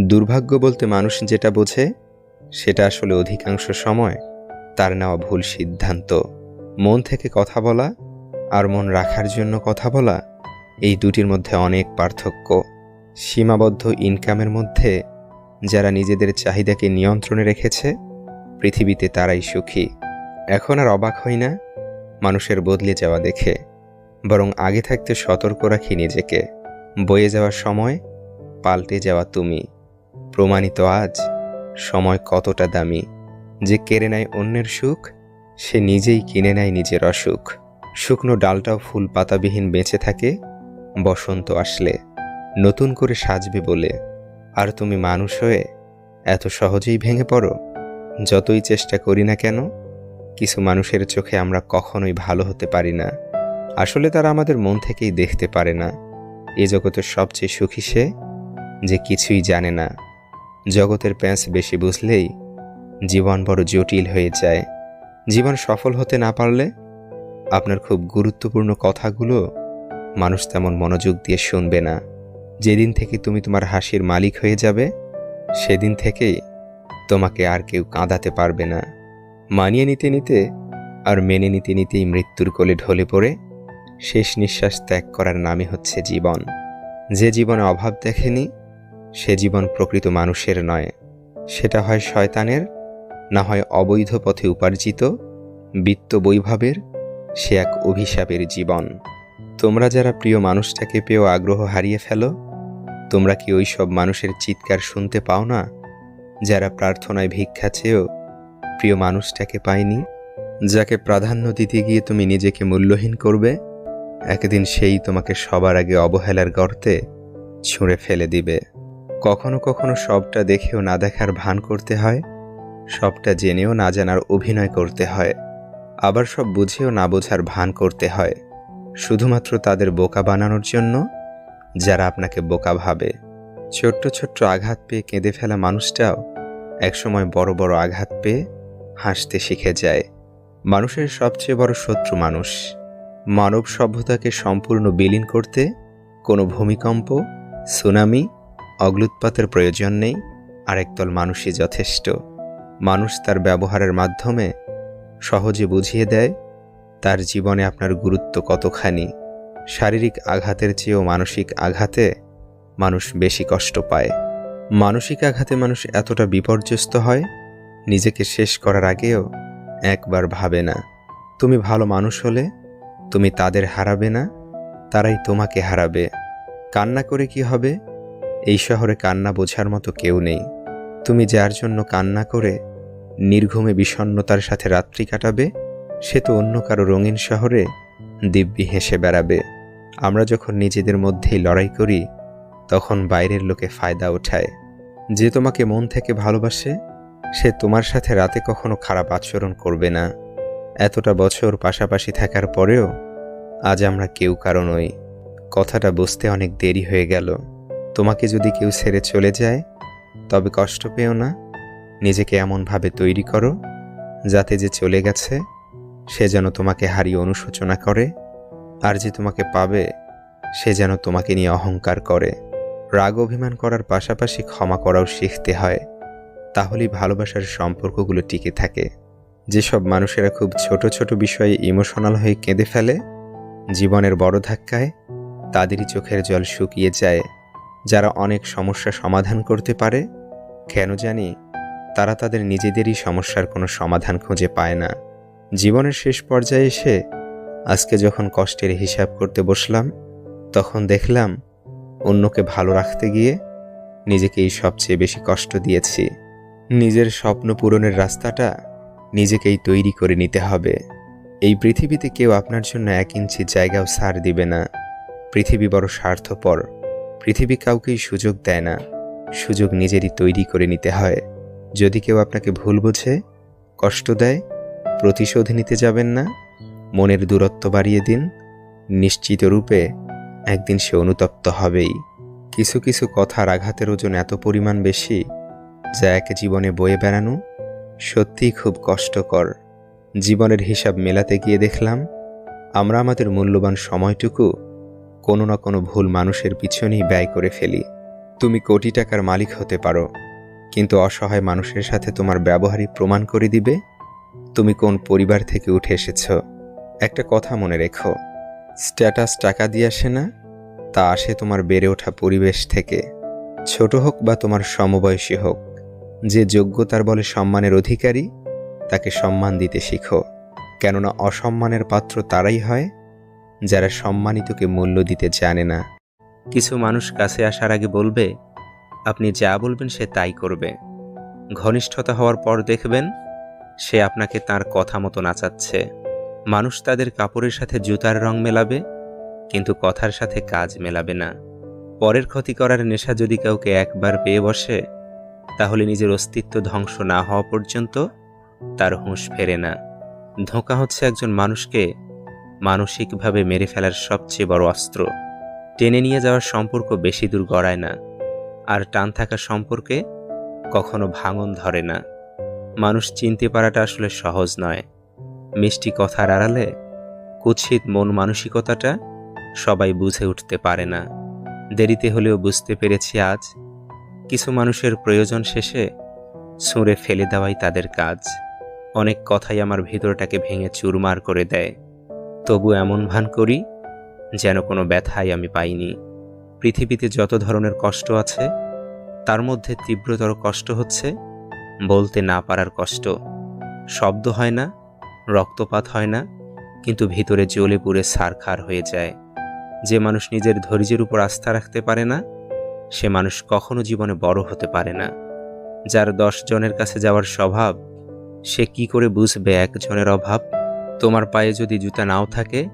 দুর্ভাগ্য বলতে মানুষ যেটা বোঝে, সেটা আসলে অধিকাংশ সময় তার নেওয়া ভুল সিদ্ধান্ত। মন থেকে কথা বলা আর মন রাখার জন্য কথা বলা, এই দুটির মধ্যে অনেক পার্থক্য। সীমাবদ্ধ ইনকামের মধ্যে যারা নিজেদের চাহিদাকে নিয়ন্ত্রণে রেখেছে, পৃথিবীতে তারাই সুখী। এখন আর অবাক হই না মানুষের বদলে যাওয়া দেখে, বরং আগে থাকতে সতর্ক রাখি নিজেকে। বয়ে যাওয়ার সময় পাল্টে যাওয়া তুমি। প্রমাণিত আজ সময় কতটা দামি যে কেড়ে নেয় অন্যের সুখ, সে নিজেই কিনে নেয় নিজের অসুখ। শুকনো ডালটাও ফুল পাতাবিহীন বেঁচে থাকে, বসন্ত আসলে নতুন করে সাজবে বলে। আর তুমি মানুষ হয়ে এত সহজেই ভেঙে পড়ো? যতই চেষ্টা করি না কেন, কিছু মানুষের চোখে আমরা কখনোই ভালো হতে পারি না। আসলে তারা আমাদের মন থেকেই দেখতে পারে না। এ জগতের সবচেয়ে সুখী সে যে কিছুই জানে না। জগতের প্যাঁচ বেশি বুঝলেই জীবন বড় জটিল হয়ে যায়। জীবন সফল হতে না পারলে আপনার খুব গুরুত্বপূর্ণ কথাগুলো মানুষ তেমন মনোযোগ দিয়ে শুনবে না। যেদিন থেকে তুমি তোমার হাসির মালিক হয়ে যাবে, সেদিন থেকেই তোমাকে আর কেউ কাঁদাতে পারবে না। মানিয়ে নিতে নিতে আর মেনে নিতে নিতেই মৃত্যুর কোলে ঢলে পড়ে, শেষ নিঃশ্বাস ত্যাগ করার নামই হচ্ছে জীবন। যে জীবনে অভাব দেখেনি সে জীবন প্রকৃত মানুষের নয়। সেটা হয় শয়তানের, না হয় অবৈধ পথে উপার্জিত, বিত্ত বৈভবের, সে এক অভিশাপের জীবন। তোমরা যারা প্রিয় মানুষটাকে পেয়েও আগ্রহ হারিয়ে ফেলো, তোমরা কি ওই সব মানুষের চিৎকার শুনতে পাও না? যারা প্রার্থনায় ভিক্ষা চেয়েও প্রিয় মানুষটাকে পায়নি, যাকে প্রাধান্য দিতে গিয়ে তুমি নিজেকে মূল্যহীন করবে, একদিন সেই তোমাকে সবার আগে অবহেলার গর্তে ছুঁড়ে ফেলে দিবে। কখনো কখনো সবটা দেখেও না দেখার ভান করতে হয়, সবটা জেনেও না জানার অভিনয় করতে হয়, আবার সব বুঝেও না বোঝার ভান করতে হয়, শুধুমাত্র তাদের বোকা বানানোর জন্য, যারা আপনাকে বোকা ভাবে। ছোট্ট ছোট্ট আঘাত পেয়ে কেঁদে ফেলা মানুষটাও একসময় বড় বড় আঘাত পেয়ে হাসতে শিখে যায়। মানুষের সবচেয়ে বড় শত্রু মানুষ। মানব সভ্যতাকে সম্পূর্ণ বিলীন করতে কোনো ভূমিকম্প, সুনামি অগ্লুৎপাতের প্রয়োজন নেই আরেকদল মানুষই যথেষ্ট। মানুষ তার ব্যবহারের মাধ্যমে সহজে বুঝিয়ে দেয়, তার জীবনে আপনার গুরুত্ব কতখানি। শারীরিক আঘাতের চেয়েও মানসিক আঘাতে মানুষ বেশি কষ্ট পায়। মানসিক আঘাতে মানুষ এতটা বিপর্যস্ত হয়, নিজেকে শেষ করার আগেও একবার ভাবে না। তুমি ভালো মানুষ হলে তুমি তাদের হারাবে না, তারাই তোমাকে হারাবে। কান্না করে কি হবে? এই শহরে কান্না বোঝার মতো কেউ নেই। তুমি যার জন্য কান্না করে নির্ঘুমে বিষণ্ণতার সাথে রাত্রি কাটাবে, সে তো অন্য কারও রঙিন শহরে দিব্যি হেসে বেড়াবে। আমরা যখন নিজেদের মধ্যেই লড়াই করি, তখন বাইরের লোকে ফায়দা ওঠায়। যে তোমাকে মন থেকে ভালোবাসে, সে তোমার সাথে রাতে কখনো খারাপ আচরণ করবে না। এতটা বছর পাশাপাশি থাকার পরেও আজ আমরা কেউ কারও নই। কথাটা বুঝতে অনেক দেরি হয়ে গেল। তোমাকে যদি কেউ ছেড়ে চলে যায়, তবে কষ্ট পেও না। নিজেকে এমনভাবে তৈরি করো, যাতে যে চলে গেছে, সে যেন তোমাকে হারিয়ে অনুশোচনা করে, আর যে তোমাকে পাবে, সে যেন তোমাকে নিয়ে অহংকার করে। রাগ অভিমান করার পাশাপাশি ক্ষমা করাও শিখতে হয়, তাহলেই ভালোবাসার সম্পর্কগুলো টিকে থাকে। যেসব মানুষেরা খুব ছোট ছোট বিষয়ে ইমোশনাল হয়ে কেঁদে ফেলে, জীবনের বড় ধাক্কায়, তাদেরই চোখের জল শুকিয়ে যায়। যারা অনেক সমস্যা সমাধান করতে পারে, কেন জানি তারা তাদের নিজেদেরই সমস্যার কোনো সমাধান খুঁজে পায় না। জীবনের শেষ পর্যায়ে এসে আজকে যখন কষ্টের হিসাব করতে বসলাম, তখন দেখলাম অন্যকে ভালো রাখতে গিয়ে নিজেকেই সবচেয়ে বেশি কষ্ট দিয়েছি। নিজের স্বপ্ন পূরণের রাস্তাটা নিজেকেই তৈরি করে নিতে হবে। এই পৃথিবীতে কেউ আপনার জন্য এক ইঞ্চি জায়গাও সার দিবে না। পৃথিবী বড় স্বার্থপর। পৃথিবী কাউকেই সুযোগ দেয় না। সুযোগ নিজেরই তৈরি করে নিতে হয়। যদি কেউ আপনাকে ভুল বোঝে, কষ্ট দেয়, প্রতিশোধ নিতে যাবেন না, মনের দূরত্ব বাড়িয়ে দিন, নিশ্চিত রূপে একদিন সে অনুতপ্ত হবেই। কিছু কিছু কথার আঘাতের ওজন এত পরিমাণ বেশি, যা এক জীবনে বয়ে বেড়ানো সত্যিই খুব কষ্টকর। জীবনের হিসাব মেলাতে গিয়ে দেখলাম, আমরা আমাদের মূল্যবান সময়টুকু কোনো না কোনো ভুল মানুষের পিছনেই ব্যয় করে ফেলি। তুমি কোটি টাকার মালিক হতে পারো, কিন্তু অসহায় মানুষের সাথে তোমার ব্যবহারই প্রমাণ করে দিবে। তুমি কোন পরিবার থেকে উঠে এসেছ? একটা কথা মনে রেখো, স্ট্যাটাস টাকা দিয়ে আসে না, তা আসে তোমার বেড়ে ওঠা পরিবেশ থেকে। ছোট হোক বা তোমার সমবয়সী হোক, যে যোগ্যতার বলে সম্মানের অধিকারী, তাকে সম্মান দিতে শিখো, কেননা অসম্মানের পাত্র তারাই হয়। যারা সম্মানিতকে মূল্য দিতে জানে না। কিছু মানুষ কাছে আসার আগে বলবে, আপনি যা বলবেন সে তাই করবে। ঘনিষ্ঠতা হওয়ার পর দেখবেন, সে আপনাকে তার কথা মতো নাচাচ্ছে। মানুষ তাদের কাপড়ের সাথে জুতার রং মেলাবে, কিন্তু কথার সাথে কাজ মেলাবে না। পরের ক্ষতি করার নেশা যদি কাউকে একবার পেয়ে বসে, তাহলে নিজের অস্তিত্ব ধ্বংস না হওয়া পর্যন্ত তার হুঁশ ফেরে না। ধোঁকা হচ্ছে একজন মানুষকে মানসিকভাবে মেরে ফেলার সবচেয়ে বড় অস্ত্র। টেনে নিয়ে যাওয়ার সম্পর্ক বেশি দূর গড়ায় না। আর টান থাকা সম্পর্কে কখনো ভাঙন ধরে না। মানুষ চিনতে পারাটা আসলে সহজ নয়। মিষ্টি কথার আড়ালে কুৎসিত মন মানসিকতাটা সবাই বুঝে উঠতে পারে না। দেরিতে হলেও বুঝতে পেরেছি আজ, কিছু মানুষের প্রয়োজন শেষে ছুঁড়ে ফেলে দেওয়াই তাদের কাজ। অনেক কথাই আমার ভিতরটাকে ভেঙে চুরমার করে দেয়। তবু এমন ভান করি যেন কোনো ব্যথাই আমি পাইনি। পৃথিবীতে যত ধরনের কষ্ট আছে, তার মধ্যে তীব্রতর কষ্ট হচ্ছে বলতে না পারার কষ্ট। শব্দ হয় না, রক্তপাত হয় না, কিন্তু ভিতরে জ্বলে পুড়ে সারখার হয়ে যায়। যে মানুষ নিজের ধৈর্যের উপর আস্থা রাখতে পারে না, সে মানুষ কখনো জীবনে বড় হতে পারে না। যার দশ জনের কাছে যাওয়ার স্বভাব, সে কি করে বুঝবে একজনের অভাব? তোমার পায়ে যদি জুতা নাও থাকে,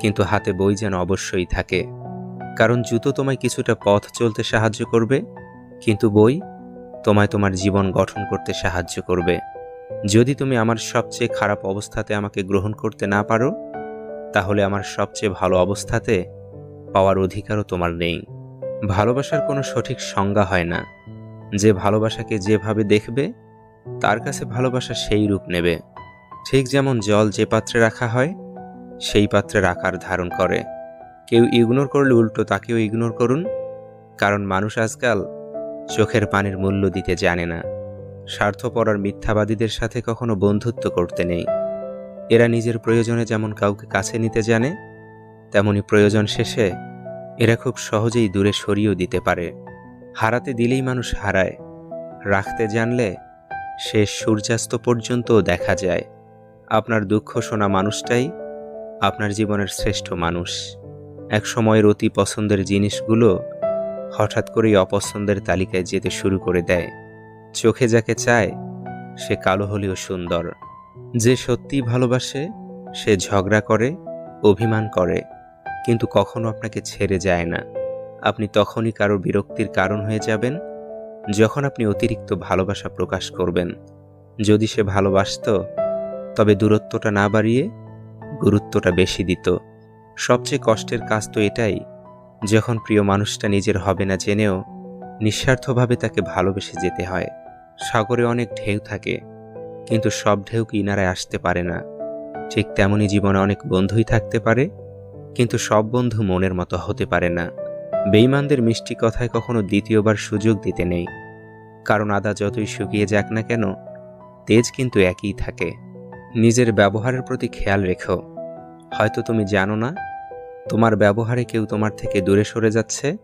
কিন্তু হাতে বই যেন অবশ্যই থাকে। কারণ জুতো তোমায় কিছুটা পথ চলতে সাহায্য করবে, কিন্তু বই তোমায় তোমার জীবন গঠন করতে সাহায্য করবে। যদি তুমি আমার সবচেয়ে খারাপ অবস্থাতে আমাকে গ্রহণ করতে না পারো, তাহলে আমার সবচেয়ে ভালো অবস্থাতে পাওয়ার অধিকারও তোমার নেই। ভালোবাসার কোনো সঠিক সংজ্ঞা হয় না। যে ভালোবাসাকে যেভাবে দেখবে, তার কাছে ভালোবাসা সেই রূপ নেবে। ঠিক যেমন জল যে পাত্রে রাখা হয়, সেই পাত্রের আকার ধারণ করে। কেউ ইগনোর করলে উল্টো তাকেও ইগনোর করুন, কারণ মানুষ আজকাল চোখের পানির মূল্য দিতে জানে না। স্বার্থপর আর মিথ্যাবাদীদের সাথে কখনো বন্ধুত্ব করতে নেই। এরা নিজের প্রয়োজনে যেমন কাউকে কাছে নিতে জানে, তেমনি প্রয়োজন শেষে এরা খুব সহজেই দূরে সরিয়েও দিতে পারে। হারাতে দিলেই মানুষ হারায়, রাখতে জানলে শেষ সূর্যাস্ত পর্যন্তও দেখা যায়। আপনার দুঃখ শোনা মানুষটাই আপনার জীবনের শ্রেষ্ঠ মানুষ। এক সময়ের অতি পছন্দের জিনিসগুলো হঠাৎ করেই অপছন্দের তালিকায় যেতে শুরু করে দেয়। চোখে যাকে চায়, সে কালো হলেও সুন্দর। যে সত্যিই ভালোবাসে, সে ঝগড়া করে, অভিমান করে, কিন্তু কখনো আপনাকে ছেড়ে যায় না। আপনি তখনই কারোর বিরক্তির কারণ হয়ে যাবেন, যখন আপনি অতিরিক্ত ভালোবাসা প্রকাশ করবেন। যদি সে ভালোবাসত তবে দূরত্বটা না বাড়িয়ে গুরুত্বটা বেশি দিত। সবচেয়ে কষ্টের কাজ তো এটাই, যখন প্রিয় মানুষটা নিজের হবে না জেনেও নিঃস্বার্থভাবে তাকে ভালোবেসে যেতে হয়। সাগরে অনেক ঢেউ থাকে, কিন্তু সব ঢেউ কিনারায় আসতে পারে না। ঠিক তেমনি জীবনে অনেক বন্ধুই থাকতে পারে, কিন্তু সব বন্ধু মনের মতো হতে পারে না। বেইমানদের মিষ্টি কথায় কখনো দ্বিতীয়বার সুযোগ দিতে নেই। কারণ আদা যতই শুকিয়ে যাক না কেন, তেজ কিন্তু একই থাকে। নিজের ব্যবহারের প্রতি খেয়াল রেখো। হয়তো তুমি জানো না, তোমার ব্যবহারে কেউ তোমার থেকে দূরে সরে যাচ্ছে,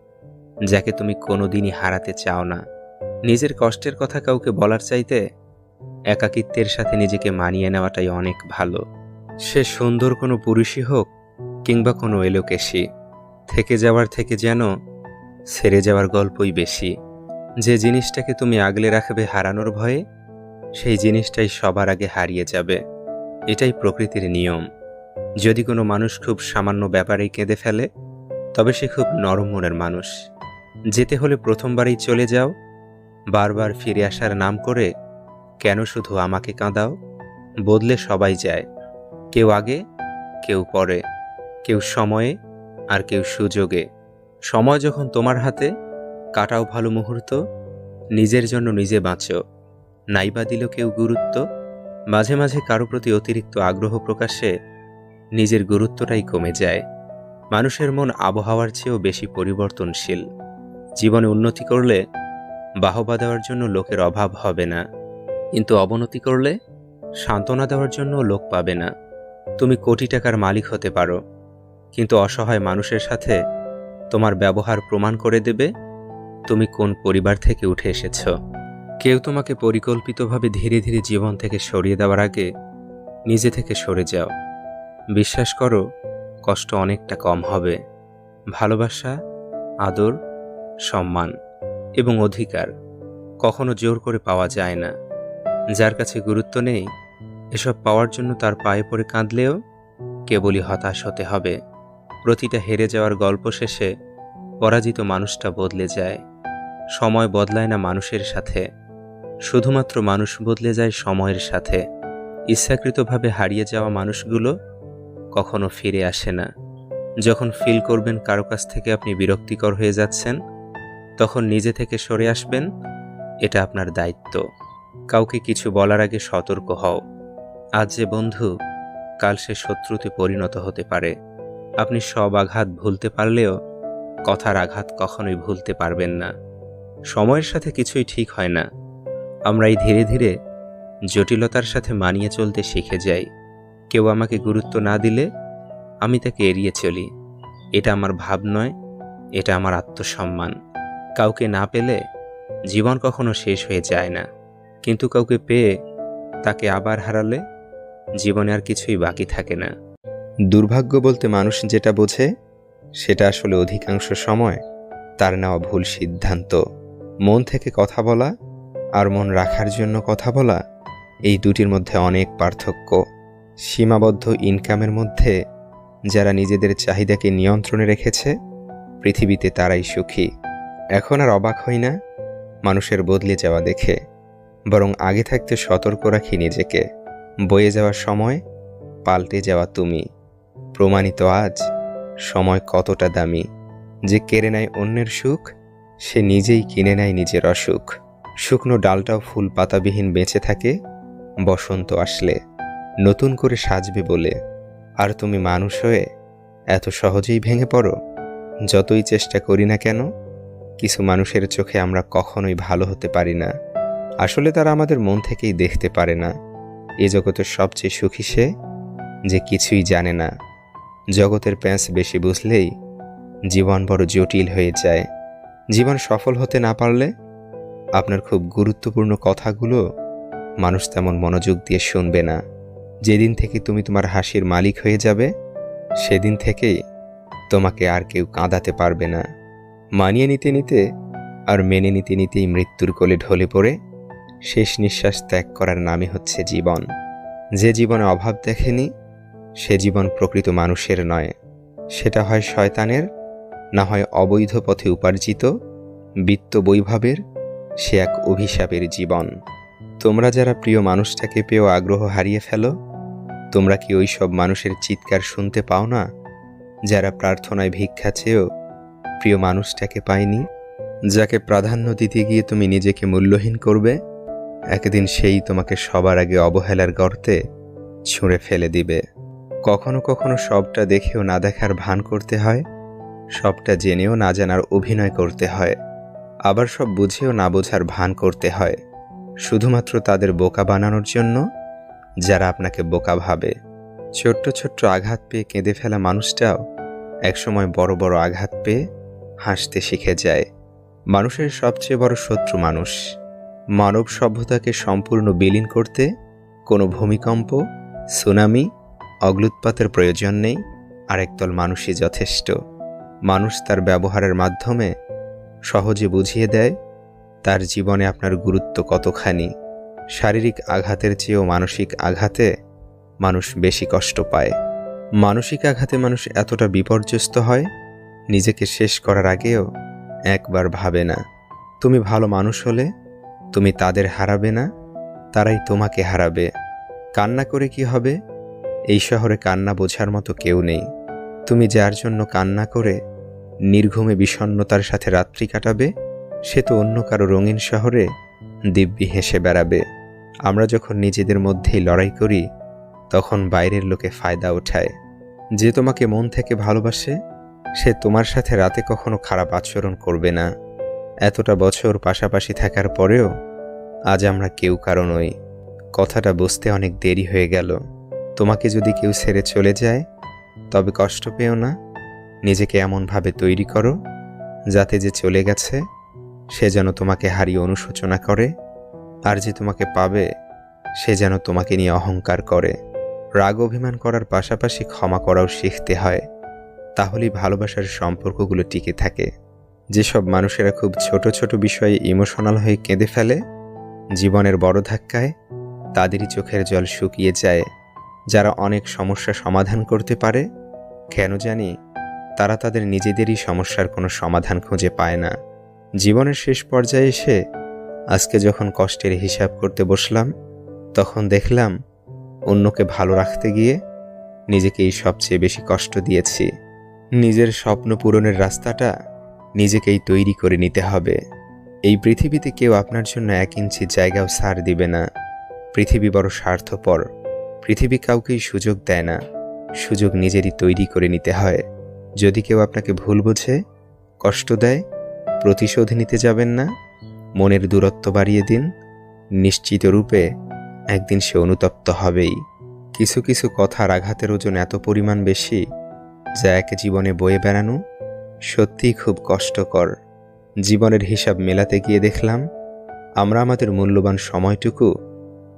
যাকে তুমি কোনোদিনই হারাতে চাও না। নিজের কষ্টের কথা কাউকে বলার চাইতে একাকিত্বের সাথে নিজেকে মানিয়ে নেওয়াটাই অনেক ভালো। সে সুন্দর কোনো পুরুষই হোক কিংবা কোনো এলোকেশি, থেকে যাওয়ার থেকে যেন সেরে যাওয়ার গল্পই বেশি। যে জিনিসটাকে তুমি আগলে রাখবে হারানোর ভয়ে, সেই জিনিসটাই সবার আগে হারিয়ে যাবে। এটাই প্রকৃতির নিয়ম। যদি কোনো মানুষ খুব সামান্য ব্যাপারেই কেঁদে ফেলে, তবে সে খুব নরম মনের মানুষ। যেতে হলে প্রথমবারই চলে যাও, বারবার ফিরে আসার নাম করে কেন শুধু আমাকে কাঁদাও? বদলে সবাই যায়। কেউ আগে, কেউ পরে। কেউ সময়ে আর কেউ সুযোগে। সময় যখন তোমার হাতে, কাটাও ভালো মুহূর্ত। নিজের জন্য নিজে বাঁচো। নাইবা দিল কেউ গুরুত্ব। মাঝে মাঝে কারও প্রতি অতিরিক্ত আগ্রহ প্রকাশে নিজের গুরুত্বটাই কমে যায়। মানুষের মন আবহাওয়ার চেয়েও বেশি পরিবর্তনশীল। জীবনে উন্নতি করলে বাহবা দেওয়ার জন্য লোকের অভাব হবে না। কিন্তু অবনতি করলে সান্ত্বনা দেওয়ার জন্য লোক পাবে না। তুমি কোটি টাকার মালিক হতে পারো। কিন্তু অসহায় মানুষের সাথে তোমার ব্যবহার প্রমাণ করে দেবে তুমি কোন পরিবার থেকে উঠে এসেছ। কেউ তোমাকে পরিকল্পিতভাবে ধীরে ধীরে জীবন থেকে সরিয়ে দেওয়ার আগে নিজে থেকে সরে যাও। বিশ্বাস করো, কষ্ট অনেকটা কম হবে। ভালোবাসা, আদর, সম্মান এবং অধিকার কখনো জোর করে পাওয়া যায় না। যার কাছে গুরুত্ব নেই, এসব পাওয়ার জন্য তার পায়ে পড়ে কাঁদলেও কেবলই হতাশ হতে হবে। প্রতিটা হেরে যাওয়ার গল্প শেষে পরাজিত মানুষটা বদলে যায়। সময় বদলায় না মানুষের সাথে। শুধুমাত্র মানুষ বদলে যায় সময়ের সাথে। ইচ্ছাকৃতভাবে হারিয়ে যাওয়া মানুষগুলো কখনো ফিরে আসে না। যখন ফিল করবেন কারও কাছ থেকে আপনি বিরক্তিকর হয়ে যাচ্ছেন, তখন নিজে থেকে সরে আসবেন, এটা আপনার দায়িত্ব। কাউকে কিছু বলার আগে সতর্ক হও। আজ যে বন্ধু, কাল সে শত্রুতে পরিণত হতে পারে। আপনি সব আঘাত ভুলতে পারলেও কথার আঘাত কখনোই ভুলতে পারবেন না। সময়ের সাথে কিছুই ঠিক হয় না। আমরা এই ধীরে ধীরে জটিলতার সাথে মানিয়ে চলতে শিখে যাই। কেউ আমাকে গুরুত্ব না দিলে আমি তাকে এড়িয়ে চলি। এটা আমার ভাব নয়, এটা আমার আত্মসম্মান। কাউকে না পেলে জীবন কখনো শেষ হয়ে যায় না। কিন্তু কাউকে পেয়ে তাকে আবার হারালে জীবনে আর কিছুই বাকি থাকে না। দুর্ভাগ্য বলতে মানুষ যেটা বোঝে, সেটা আসলে অধিকাংশ সময় তার নেওয়া ভুল সিদ্ধান্ত। মন থেকে কথা বলা আর মন রাখার জন্য কথা বলা এই দুটির মধ্যে অনেক পার্থক্য। সীমাবদ্ধ ইনকামের মধ্যে যারা নিজেদের চাহিদাকে নিয়ন্ত্রণে রেখেছে, পৃথিবীতে তারাই সুখী। এখন আর অবাক হই না মানুষের বদলে যাওয়া দেখে, বরং আগে থাকতে সতর্ক রাখি নিজেকে। বয়ে যাওয়ার সময়, পাল্টে যাওয়া তুমি। প্রমাণিত আজ, সময় কতটা দামি। যে কেড়ে নেয় অন্যের সুখ, সে নিজেই কিনে নেয় নিজের অসুখ। শুকনো ডালটাও ফুল পাতাবিহীন বেঁচে থাকে, বসন্ত আসলে নতুন করে সাজবে বলে। আর তুমি মানুষ হয়ে এত সহজেই ভেঙে পড়ো? যতই চেষ্টা করি না কেন, কিছু মানুষের চোখে আমরা কখনোই ভালো হতে পারি না। আসলে তারা আমাদের মন থেকেই দেখতে পারে না। এ জগতের সবচেয়ে সুখী সে যে কিছুই জানে না। জগতের প্যাঁচ বেশি বুঝলেই জীবন বড় জটিল হয়ে যায়। জীবন সফল হতে না পারলে আপনার খুব গুরুত্বপূর্ণ কথাগুলো মানুষ তেমন মনোযোগ দিয়ে শুনবে না। যেদিন থেকে তুমি তোমার হাসির মালিক হয়ে যাবে, সেদিন থেকেই তোমাকে আর কেউ কাঁদাতে পারবে না। মানিয়ে নিতে নিতে আর মেনে নিতে নিতেই মৃত্যুর কোলে ঢলে পড়ে, শেষ নিঃশ্বাস ত্যাগ করার নামই হচ্ছে জীবন। যে জীবনে অভাব দেখেনি, সে জীবন প্রকৃত মানুষের নয়। সেটা হয় শয়তানের, না হয় অবৈধ পথে উপার্জিত, বিত্ত বৈভবের সে এক অভিশাপের জীবন। তোমরা যারা প্রিয় মানুষটাকে পেয়েও আগ্রহ হারিয়ে ফেলো, তোমরা কি ওই সব মানুষের চিৎকার শুনতে পাও না? যারা প্রার্থনায় ভিক্ষা চেয়েও প্রিয় মানুষটাকে পায়নি, যাকে প্রাধান্য দিতে গিয়ে তুমি নিজেকে মূল্যহীন করবে, একদিন সেই তোমাকে সবার আগে অবহেলার গর্তে ছুঁড়ে ফেলে দিবে। কখনো কখনো সবটা দেখেও না দেখার ভান করতে হয়, সবটা জেনেও না জানার অভিনয় করতে হয়। আবার সব বুঝেও না বোঝার ভান করতে হয়, শুধুমাত্র তাদের বোকা বানানোর জন্য, যারা আপনাকে বোকা ভাবে। ছোট্ট ছোট্ট আঘাত পেয়ে কেঁদে ফেলা মানুষটাও একসময় বড় বড় আঘাত পেয়ে হাসতে শিখে যায়। মানুষের সবচেয়ে বড় শত্রু মানুষ। মানব সভ্যতাকে সম্পূর্ণ বিলীন করতে কোনো ভূমিকম্প, সুনামি, অগ্লুৎপাতের প্রয়োজন নেই। আরেকদল মানুষই যথেষ্ট। মানুষ তার ব্যবহারের মাধ্যমে সহজে বুঝিয়ে দেয়, তার জীবনে আপনার গুরুত্ব কতখানি? শারীরিক আঘাতের চেয়েও মানসিক আঘাতে মানুষ বেশি কষ্ট পায়। মানসিক আঘাতে মানুষ এতটা বিপর্যস্ত হয়, নিজেকে শেষ করার আগেও একবার ভাবে না। তুমি ভালো মানুষ হলে তুমি তাদের হারাবে না, তারাই তোমাকে হারাবে। কান্না করে কি হবে? এই শহরে কান্না বোঝার মতো কেউ নেই। তুমি যার জন্য কান্না করে নির্ঘুমে বিষণ্নতার সাথে রাত্রি কাটাবে, সে তো অন্য কারও রঙিন শহরে দিব্যি হেসে বেড়াবে। আমরা যখন নিজেদের মধ্যেই লড়াই করি, তখন বাইরের লোকে ফায়দা ওঠায় যে তোমাকে মন থেকে ভালোবাসে, সে তোমার সাথে রাতে কখনো খারাপ আচরণ করবে না। এতটা বছর পাশাপাশি থাকার পরেও আজ আমরা কেউ কারও নই। কথাটা বুঝতে অনেক দেরি হয়ে গেল। তোমাকে যদি কেউ ছেড়ে চলে যায়, তবে কষ্ট পেও না। নিজেকে এমনভাবে তৈরি করো, যাতে যে চলে গেছে, সে যেন তোমাকে হারিয়ে অনুশোচনা করে, আর যে তোমাকে পাবে, সে যেন তোমাকে নিয়ে অহংকার করে। রাগ অভিমান করার পাশাপাশি ক্ষমা করাও শিখতে হয়, তাহলেই ভালোবাসার সম্পর্কগুলো টিকে থাকে। যেসব মানুষেরা খুব ছোট ছোট বিষয়ে ইমোশনাল হয়ে কেঁদে ফেলে, জীবনের বড় ধাক্কায়, তাদেরই চোখের জল শুকিয়ে যায়। যারা অনেক সমস্যা সমাধান করতে পারে, কেন জানি তারা তাদের নিজেদেরই সমস্যার কোনো সমাধান খুঁজে পায় না। জীবনের শেষ পর্যায়ে এসে আজকে যখন কষ্টের হিসাব করতে বসলাম, তখন দেখলাম অন্যকে ভালো রাখতে গিয়ে নিজেকেই সবচেয়ে বেশি কষ্ট দিয়েছি। নিজের স্বপ্ন পূরণের রাস্তাটা নিজেকেই তৈরি করে নিতে হবে। এই পৃথিবীতে কেউ আপনার জন্য এক ইঞ্চি জায়গাও সার দিবে না। পৃথিবী বড় স্বার্থপর। পৃথিবী কাউকেই সুযোগ দেয় না। সুযোগ নিজেরই তৈরি করে নিতে হয়। যদি কেউ আপনাকে ভুল বোঝে, কষ্ট দেয়, প্রতিশোধ নিতে যাবেন না, মনের দূরত্ব বাড়িয়ে দিন, নিশ্চিত রূপে একদিন সে অনুতপ্ত হবেই। কিছু কিছু কথার আঘাতের ওজন এত পরিমাণ বেশি, যা এক জীবনে বয়ে বেড়ানো সত্যিই খুব কষ্টকর। জীবনের হিসাব মেলাতে গিয়ে দেখলাম, আমরা আমাদের মূল্যবান সময়টুকু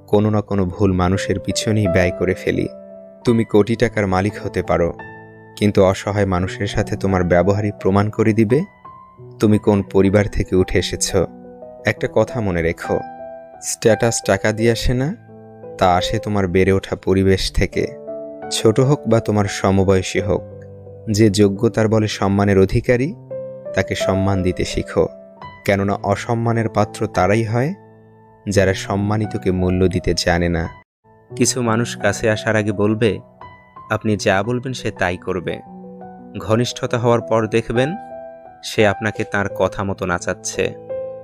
কোনো না কোনো ভুল মানুষের পিছনেই ব্যয় করে ফেলি। তুমি কোটি টাকার মালিক হতে পারো কিন্তু অসহায় মানুষের সাথে তোমার ব্যবহারই প্রমাণ করে দিবে? তুমি কোন পরিবার থেকে উঠে এসেছ? একটা কথা মনে রেখো। স্ট্যাটাস টাকা দিয়ে আসে না, তা আসে তোমার বেড়ে ওঠা পরিবেশ থেকে। ছোট হোক বা তোমার সমবয়সী হোক, যে যোগ্যতার বলে সম্মানের অধিকারী, তাকে সম্মান দিতে শিখো। কেননা অসম্মানের পাত্র তারাই হয়, যারা সম্মানিতকে মূল্য দিতে জানে না। কিছু মানুষ কাছে আসার আগে বলবে আপনি যা বলবেন সে তাই করবে। ঘনিষ্ঠতা হওয়ার পর দেখবেন, সে আপনাকে তার কথা মতো নাচাচ্ছে।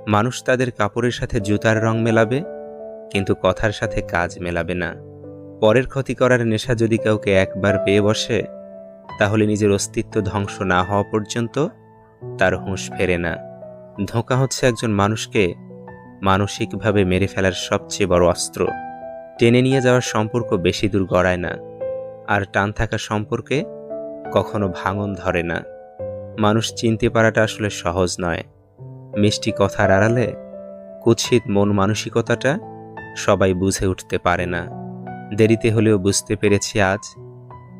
মানুষ তাদের কাপড়ের সাথে জুতার রং মেলাবে, কিন্তু কথার সাথে কাজ মেলাবে না। পরের ক্ষতি করার নেশা যদি কাউকে একবার পেয়ে বসে, তাহলে নিজের অস্তিত্ব ধ্বংস না হওয়া পর্যন্ত তার হুঁশ ফেরে না। ধোঁকা হচ্ছে একজন মানুষকে মানসিকভাবে মেরে ফেলার সবচেয়ে বড় অস্ত্র। টেনে নিয়ে যাওয়ার সম্পর্ক বেশি দূর গড়ায় না। আর টান থাকা সম্পর্কে কখনো ভাঙন ধরে না। মানুষ চিনতে পারাটা আসলে সহজ নয়। মিষ্টি কথার আড়ালে কুৎসিত মন মানসিকতাটা সবাই বুঝে উঠতে পারে না। দেরিতে হলেও বুঝতে পেরেছি আজ,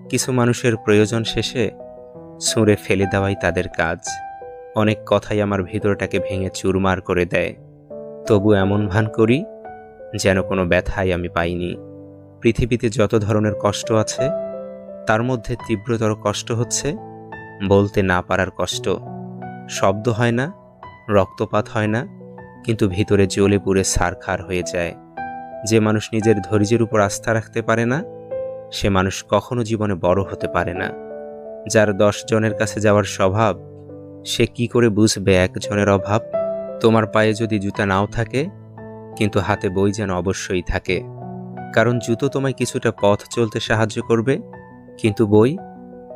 কিছু মানুষের প্রয়োজন শেষে ছুঁড়ে ফেলে দেওয়াই তাদের কাজ। অনেক কথাই আমার ভিতরটাকে ভেঙে চুরমার করে দেয়। তবু এমন ভান করি যেন কোনো ব্যথাই আমি পাইনি। পৃথিবীতে যত ধরনের কষ্ট আছে, তার মধ্যে তীব্রতর কষ্ট হচ্ছে বলতে না পারার কষ্ট। শব্দ হয় না, রক্তপাত হয় না, কিন্তু ভিতরে জ্বলে পুড়ে সারখার হয়ে যায়। যে মানুষ নিজের ধৈর্যের উপর আস্থা রাখতে পারে না, সে মানুষ কখনো জীবনে বড় হতে পারে না। যার দশ জনের কাছে যাওয়ার স্বভাব, সে কি করে বুঝবে একজনের অভাব? তোমার পায়ে যদি জুতা নাও থাকে, কিন্তু হাতে বই যেন অবশ্যই থাকে। কারণ জুতো তোমায় কিছুটা পথ চলতে সাহায্য করবে, কিন্তু বই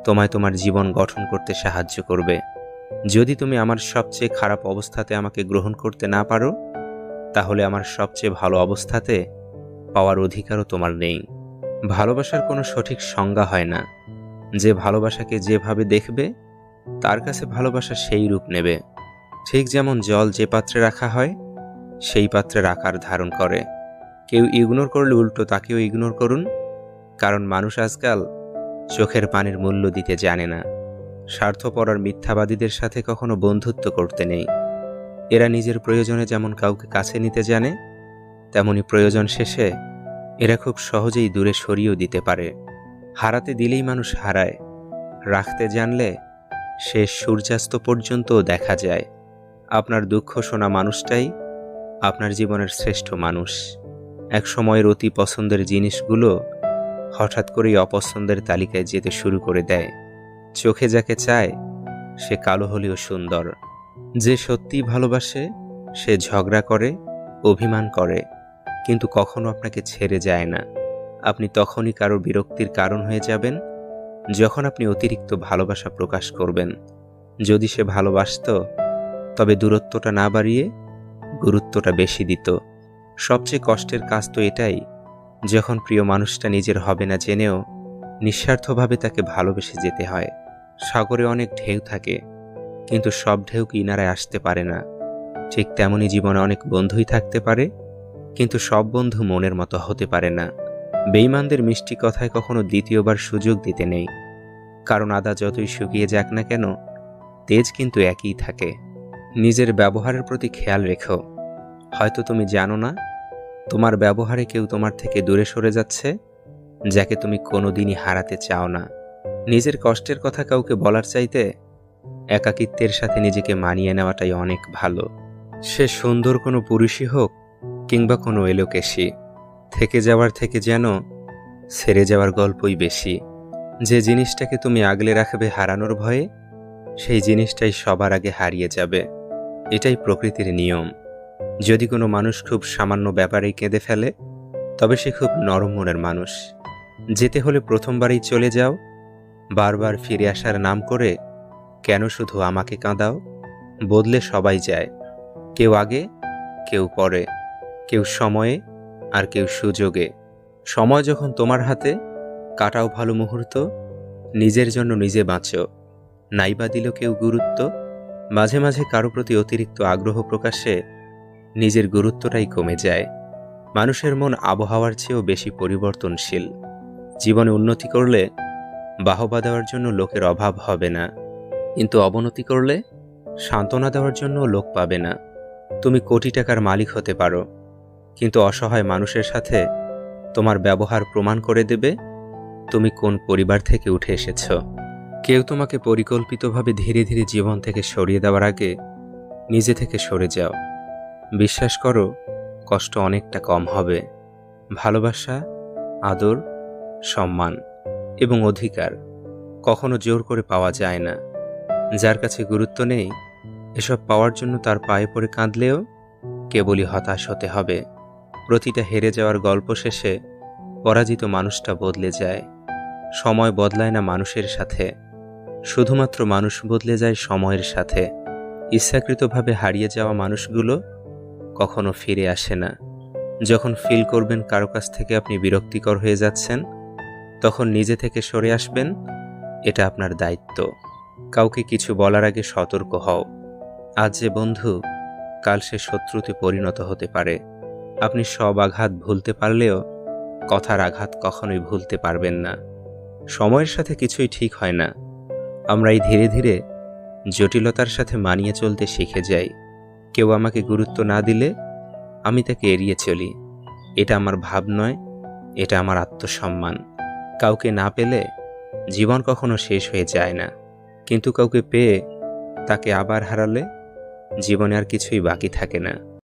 তোমায় তোমার জীবন গঠন করতে সাহায্য করবে। যদি তুমি আমার সবচেয়ে খারাপ অবস্থাতে আমাকে গ্রহণ করতে না পারো, তাহলে আমার সবচেয়ে ভালো অবস্থাতে পাওয়ার অধিকারও তোমার নেই। ভালোবাসার কোনো সঠিক সংজ্ঞা হয় না। যে ভালোবাসাকে যেভাবে দেখবে, তার কাছে ভালোবাসা সেই রূপ নেবে। ঠিক যেমন জল যে পাত্রে রাখা হয়, সেই পাত্রের আকার ধারণ করে। কেউ ইগনোর করলে উল্টো তাকেও ইগনোর করুন। কারণ মানুষ আজকাল চোখের পানির মূল্য দিতে জানে না। স্বার্থপর আর মিথ্যাবাদীদের সাথে কখনো বন্ধুত্ব করতে নেই। এরা নিজের প্রয়োজনে যেমন কাউকে কাছে নিতে জানে, তেমনি প্রয়োজন শেষে এরা খুব সহজেই দূরে সরিয়েও দিতে পারে। হারাতে দিলেই মানুষ হারায়, রাখতে জানলে শেষ সূর্যাস্ত পর্যন্তও দেখা যায়। আপনার দুঃখ শোনা মানুষটাই আপনার জীবনের শ্রেষ্ঠ মানুষ। এক সময়ের অতি পছন্দের জিনিসগুলো হঠাৎ করেই অপছন্দের তালিকায় যেতে শুরু করে দেয়। চোখে যাকে চায়, সে কালো হলেও সুন্দর। যে সত্যিই ভালোবাসে, সে ঝগড়া করে, অভিমান করে, কিন্তু কখনো আপনাকে ছেড়ে যায় না। আপনি তখনই কারও বিরক্তির কারণ হয়ে যাবেন, যখন আপনি অতিরিক্ত ভালোবাসা প্রকাশ করবেন। যদি সে ভালোবাসত, তবে দূরত্বটা না বাড়িয়ে গুরুত্বটা বেশি দিত। সবচেয়ে কষ্টের কাজ তো এটাই, যখন প্রিয় মানুষটা নিজের হবে না জেনেও নিঃস্বার্থভাবে তাকে ভালোবেসে যেতে হয়। সাগরে অনেক ঢেউ থাকে, কিন্তু সব ঢেউ কিনারায় আসতে পারে না। ঠিক তেমনই জীবনে অনেক বন্ধুই থাকতে পারে, কিন্তু সব বন্ধু মনের মতো হতে পারে না। বেইমানদের মিষ্টি কথায় কখনো দ্বিতীয়বার সুযোগ দিতে নেই। কারণ আদা যতই শুকিয়ে যাক না কেন, তেজ কিন্তু একই থাকে। নিজের ব্যবহারের প্রতি খেয়াল রেখো। হয়তো তুমি জানো না, তোমার ব্যবহারে কেউ তোমার থেকে দূরে সরে যাচ্ছে, যাকে তুমি কোনোদিনই হারাতে চাও না। নিজের কষ্টের কথা কাউকে বলার চাইতে একাকিত্বের সাথে নিজেকে মানিয়ে নেওয়াটাই অনেক ভালো। সে সুন্দর কোনো পুরুষই হোক কিংবা কোনো এলোকেশি, থেকে যাওয়ার থেকে যেন সেরে যাওয়ার গল্পই বেশি। যে জিনিসটাকে তুমি আগলে রাখবে হারানোর ভয়ে, সেই জিনিসটাই সবার আগে হারিয়ে যাবে। এটাই প্রকৃতির নিয়ম। যদি কোনো মানুষ খুব সামান্য ব্যাপারেই কেঁদে ফেলে, তবে সে খুব নরম মনের মানুষ। যেতে হলে প্রথমবারই চলে যাও, বারবার ফিরে আসার নাম করে কেন শুধু আমাকে কাঁদাও? বদলে সবাই যায়, কেউ আগে, কেউ পরে, কেউ সময়ে আর কেউ সুযোগে। সময় যখন তোমার হাতে, কাটাও ভালো মুহূর্ত, নিজের জন্য নিজে বাঁচো। নাইবা দিল কেউ গুরুত্ব, মাঝে মাঝে কারও প্রতি অতিরিক্ত আগ্রহ প্রকাশে নিজের গুরুত্বটাই কমে যায়। মানুষের মন আবহাওয়ার চেয়েও বেশি পরিবর্তনশীল। জীবনে উন্নতি করলে বাহবা দেওয়ার জন্য লোকের অভাব হবে না। কিন্তু অবনতি করলে সান্ত্বনা দেওয়ার জন্য লোক পাবে না। তুমি কোটি টাকার মালিক হতে পারো। কিন্তু অসহায় মানুষের সাথে তোমার ব্যবহার প্রমাণ করে দেবে তুমি কোন পরিবার থেকে উঠে এসেছ। কেউ তোমাকে পরিকল্পিতভাবে ধীরে ধীরে জীবন থেকে সরিয়ে দেওয়ার আগে নিজে থেকে সরে যাও। বিশ্বাস করো, কষ্ট অনেকটা কম হবে। ভালোবাসা, আদর, সম্মান এবং অধিকার কখনো জোর করে পাওয়া যায় না। যার কাছে গুরুত্ব নেই, এসব পাওয়ার জন্য তার পায়ে পড়ে কাঁদলেও কেবলই হতাশ হতে হবে। প্রতিটা হেরে যাওয়ার গল্প শেষে পরাজিত মানুষটা বদলে যায়। সময় বদলায় না মানুষের সাথে। শুধুমাত্র মানুষ বদলে যায় সময়ের সাথে। ইচ্ছাকৃতভাবে হারিয়ে যাওয়া মানুষগুলো কখনো ফিরে আসে না। যখন ফিল করবেন কারও কাছ থেকে আপনি বিরক্তিকর হয়ে যাচ্ছেন, তখন নিজে থেকে সরে আসবেন, এটা আপনার দায়িত্ব। কাউকে কিছু বলার আগে সতর্ক হও। আজ যে বন্ধু, কাল সে শত্রুতে পরিণত হতে পারে। আপনি সব আঘাত ভুলতে পারলেও, কথার আঘাত কখনোই ভুলতে পারবেন না। সময়ের সাথে কিছুই ঠিক হয় না। আমরা এই ধীরে ধীরে জটিলতার সাথে মানিয়ে চলতে শিখে যাই। কেউ আমাকে গুরুত্ব না দিলে আমি তাকে এড়িয়ে চলি। এটা আমার ভাব নয়, এটা আমার আত্মসম্মান। কাউকে না পেলে জীবন কখনো শেষ হয়ে যায় না। কিন্তু কাউকে পেয়ে তাকে আবার হারালে জীবনে আর কিছুই বাকি থাকে না।